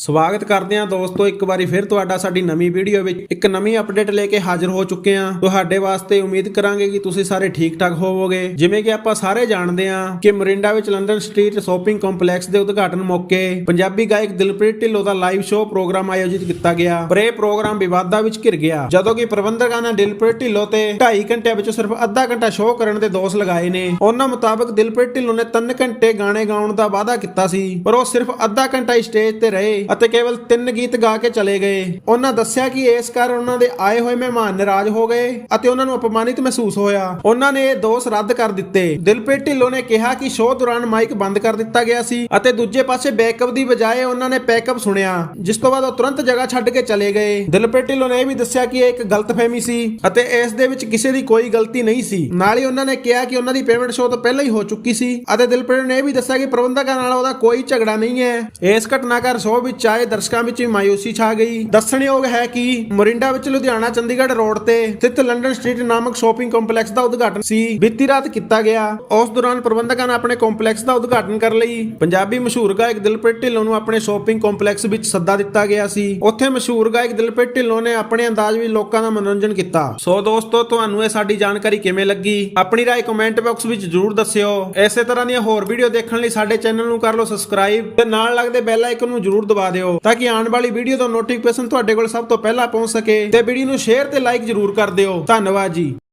ਸਵਾਗਤ ਕਰਦੇ ਹਾਂ ਦੋਸਤੋ, ਇੱਕ ਵਾਰੀ ਫਿਰ ਤੁਹਾਡਾ ਸਾਡੀ ਨਵੀਂ ਵੀਡੀਓ ਵਿੱਚ। ਇੱਕ ਨਵੀਂ ਅਪਡੇਟ ਲੈ ਕੇ ਹਾਜ਼ਰ ਹੋ ਚੁੱਕੇ ਹਾਂ। ਤੁਹਾਡੇ ਵਾਸਤੇ ਉਮੀਦ ਕਰਾਂਗੇ ਕਿ ਤੁਸੀਂ ਸਾਰੇ ਠੀਕ ਠਾਕ ਹੋਵੋਗੇ। ਜਿਵੇਂ ਕਿ ਆਪਾਂ ਸਾਰੇ ਜਾਣਦੇ ਹਾਂ ਕਿ ਮੋਰਿੰਡਾ ਵਿੱਚ ਲੰਡਨ ਸਟਰੀਟ ਸ਼ਾਪਿੰਗ ਕੰਪਲੈਕਸ ਦੇ ਉਦਘਾਟਨ ਮੌਕੇ ਪੰਜਾਬੀ ਗਾਇਕ ਦਿਲਪ੍ਰੀਤ ਢਿੱਲੋਂ ਦਾ ਲਾਈਵ ਸ਼ੋਅ ਪ੍ਰੋਗਰਾਮ ਆਯੋਜਿਤ ਕੀਤਾ ਗਿਆ। ਪਰ ਇਹ ਪ੍ਰੋਗਰਾਮ ਵਿਵਾਦਾਂ ਵਿੱਚ ਘਿਰ ਗਿਆ। ਜਦੋਂ ਕਿ ਪ੍ਰਬੰਧਕਾਂ ਨੇ ਦਿਲਪ੍ਰੀਤ ਢਿੱਲੋਂ ਤੇ 2.5 ਘੰਟਿਆਂ ਵਿੱਚ ਸਿਰਫ ਅੱਧਾ ਘੰਟਾ ਸ਼ੋਅ ਕਰਨ ਦੇ ਦੋਸ਼ ਲਗਾਏ ਨੇ। ਉਹਨਾਂ ਮੁਤਾਬਕ ਦਿਲਪ੍ਰੀਤ ਢਿੱਲੋਂ ਨੇ 3 ਘੰਟੇ ਗਾਣੇ ਗਾਉਣ ਦਾ ਵਾਅਦਾ ਕੀਤਾ ਸੀ, ਪਰ ਉਹ ਸਿਰਫ ਅੱਧਾ ਘੰਟਾ ਹੀ ਸਟੇਜ ਤੇ ਰਹੇ। ਅਤੇ ਕੇਵਲ ਤਿੰਨ ਗੀਤ ਗਾ ਕੇ ਚਲੇ ਗਏ। ਉਹਨਾਂ ਦੱਸਿਆ ਕਿ ਇਸ ਕਾਰਨ ਉਹਨਾਂ ਦੇ ਆਏ ਹੋਏ ਮਹਿਮਾਨ ਨਾਰਾਜ਼ ਹੋ ਗਏ ਅਤੇ ਉਹਨਾਂ ਨੂੰ ਅਪਮਾਨਿਤ ਮਹਿਸੂਸ ਹੋਇਆ। ਉਹਨਾਂ ਨੇ ਇਹ ਦੋਸ਼ ਰੱਦ ਕਰ ਦਿੱਤੇ। ਦਿਲਪ੍ਰੀਤ ਢਿੱਲੋਂ ਨੇ ਕਿਹਾ ਕਿ ਸ਼ੋਅ ਦੌਰਾਨ ਮਾਈਕ ਬੰਦ ਕਰ ਦਿੱਤਾ ਗਿਆ ਸੀ ਅਤੇ ਦੂਜੇ ਪਾਸੇ ਬੈਕਅਪ ਦੀ ਬਜਾਏ ਉਹਨਾਂ ਨੇ ਪੈਕਅਪ ਸੁਣਿਆ, ਜਿਸ ਤੋਂ ਬਾਅਦ ਉਹ ਤੁਰੰਤ ਜਗ੍ਹਾ ਛੱਡ ਕੇ ਚਲੇ ਗਏ। ਦਿਲਪ੍ਰੀਤ ਢਿੱਲੋਂ ਨੇ ਇਹ ਵੀ ਦੱਸਿਆ ਕਿ ਇਹ ਇੱਕ ਗਲਤਫਹਿਮੀ ਸੀ ਅਤੇ ਇਸ ਦੇ ਵਿੱਚ ਕਿਸੇ ਦੀ ਕੋਈ ਗਲਤੀ ਨਹੀਂ ਸੀ। ਨਾਲ ਹੀ ਉਹਨਾਂ ਨੇ ਕਿਹਾ ਕਿ ਉਹਨਾਂ ਦੀ ਪੇਮੈਂਟ ਸ਼ੋਅ ਤੋਂ ਪਹਿਲਾਂ ਹੀ ਹੋ ਚੁੱਕੀ ਸੀ ਅਤੇ ਦਿਲਪ੍ਰੀਤ ਨੇ ਇਹ ਵੀ ਦੱਸਿਆ ਕਿ ਪ੍ਰਬੰਧਕਾਂ ਨਾਲ ਉਹਦਾ ਕੋਈ ਝਗੜਾ ਨਹੀਂ ਹੈ। ਇਸ ਘਟਨਾਕਾਰ ਸ਼ੋਅ ਵਿੱਚ ਆਏ ਦਰਸ਼ਕਾਂ ਵਿੱਚ ਵੀ ਮਾਯੂਸੀ ਛਾ ਗਈ। ਦੱਸਣਯੋਗ ਹੈ ਕਿ ਮੋਰਿੰਡਾ ਵਿੱਚ ਲੁਧਿਆਣਾ, ਚੰਡੀਗੜ੍ਹ ਰੋਡ ਤੇ ਸਥਿਤ ਲੰਡਨ ਸਟਰੀਟ ਨਾਮਕ ਸ਼ਾਪਿੰਗ ਕੰਪਲੈਕਸ ਦਾ ਉਦਘਾਟਨ ਸੀ। ਬੀਤੀ ਰਾਤ ਕੀਤਾ ਗਿਆ। ਉਸ ਦੌਰਾਨ ਪ੍ਰਬੰਧਕਾਂ ਨੇ ਆਪਣੇ ਕੰਪਲੈਕਸ ਦਾ ਉਦਘਾਟਨ ਕਰਨ ਲਈ। ਪੰਜਾਬੀ ਮਸ਼ਹੂਰ ਗਾਇਕ ਦਿਲਪ੍ਰੀਤ ਢਿੱਲੋਂ ਨੂੰ ਆਪਣੇ ਸ਼ਾਪਿੰਗ ਕੰਪਲੈਕਸ ਵਿੱਚ ਸੱਦਾ ਦਿੱਤਾ ਗਿਆ ਸੀ। ਉੱਥੇ ਮਸ਼ਹੂਰ ਗਾਇਕ ਦਿਲਪ੍ਰੀਤ ਢਿੱਲੋਂ ਨੇ ਆਪਣੇ ਅੰਦਾਜ਼ ਵਿੱਚ ਲੋਕਾਂ ਦਾ ਮਨੋਰੰਜਨ ਕੀਤਾ। ਸੋ ਦੋਸਤੋ, ਤੁਹਾਨੂੰ ਇਹ ਸਾਡੀ ਜਾਣਕਾਰੀ ਕਿਵੇਂ ਲੱਗੀ? ਆਪਣੀ ਰਾਏ ਕਮੈਂਟ ਬਾਕਸ ਵਿੱਚ ਜਰੂਰ ਦੱਸਿਓ। ਇਸੇ ਤਰ੍ਹਾਂ ਦੀਆਂ ਹੋਰ ਵੀਡੀਓ ਦੇਖਣ ਲਈ ਸਾਡੇ ਚੈਨਲ ਨੂੰ ਕਰ ਲਓ ਸਬਸਕ੍ਰਾਈਬ ਤੇ ਨਾਲ ਲੱਗਦੇ ਬੈਲ ਆਈਕਨ ਨੂੰ ਜਰੂਰ ਦਬਾ ਦਿਓ ਤਾਂ ਕਿ ਆਉਣ ਵਾਲੀ ਵੀਡੀਓ ਦਾ ਨੋਟੀਫਿਕੇਸ਼ਨ ਤੁਹਾਡੇ ਕੋਲ ਸਭ ਤੋਂ ਪਹਿਲਾਂ ਪਹੁੰਚ ਸਕੇ ਤੇ ਵੀਡੀਓ ਨੂੰ ਸ਼ੇਅਰ ਤੇ ਲਾਈਕ ਜਰੂਰ ਕਰ ਦਿਓ। ਧੰਨਵਾਦ ਜੀ।